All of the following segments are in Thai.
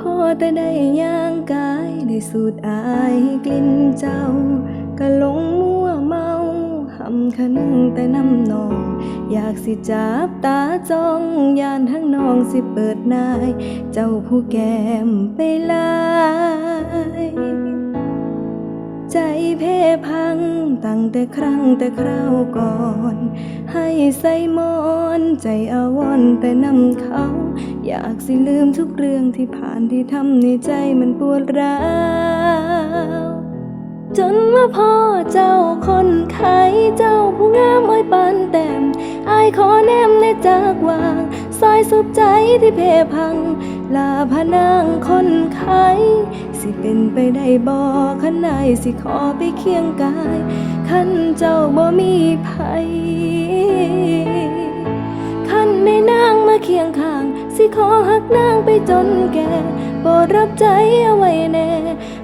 พอแต่ได้ย่างกายได้สูดอายกลิ่นเจ้า ก็หลงมัวเมาหำคะนึงแต่น้ำนอง อยากสิจับตาจ้องยานทั้งนองสิเปิดนาย เจ้าผู้แก้มไปลาย ใจเพพังตั้งแต่ครั้งแต่คราวก่อน ให้ใส่มอนใจอาวรณ์แต่นำเขา อยากสิลืมทุกเรื่องที่ผ่านที่ทำในใจมันปวดร้าวจนมาพ่อเจ้าคนไข้เจ้าผู้งามอ้อยปานแต้มอายขอแนมในจากวางซอยสุบใจที่เพพัง ลาพนางคนไข้ สิเป็นไปได้บ่ขันใดสิขอไปเคียงกายขันเจ้าบ่มีภัยขันในนางมาเคียงข้าง สิขอหักนางไปจนแก่โปรดรับใจเอาไว้แน่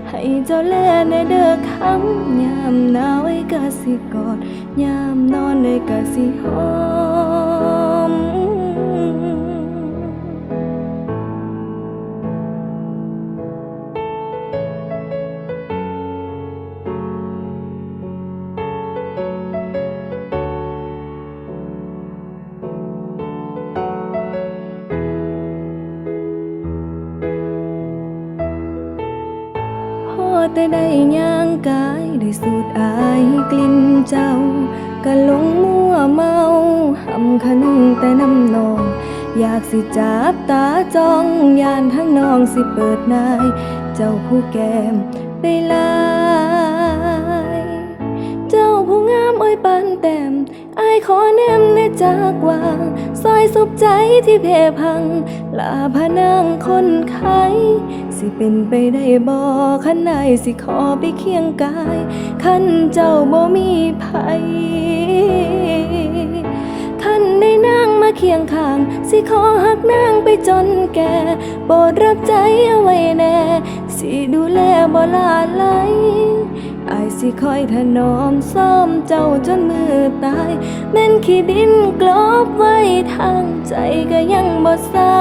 ให้เจ้าแลในเด้อคำยามหนาวไอ้กะสิกอดยามนอนไอ้กะสิหอ แต่ได้ย่างกายได้สูดอายกลิ่นเจ้า ก็หลงมัวเมาหำคะนึงแต่น้ำนอง อยากสิจับตาจ้องยานทั้งน้องสิเปิดนาย เจ้าผู้แก้มไปลายเจ้าผู้งามอ้อยปานแต้มอายขอแนมในจากวางซอยสุบใจที่เพพัง ลาพนางคนไข้ สิเป็นไปได้บ่ขันใดสิขอไปเคียงกายขันเจ้าบ่มีภัยขันได้นางมาเคียงข้าง สิขอหักนางไปจนแก่โปรดรับใจเอาไว้แน่ สิดูแลบ่ลาไหลอายสิคอยถนอมซ่อมเจ้าจนมือตายแม่นขี้ดินกลบไว้ทางใจก็ยังบ่เศร้า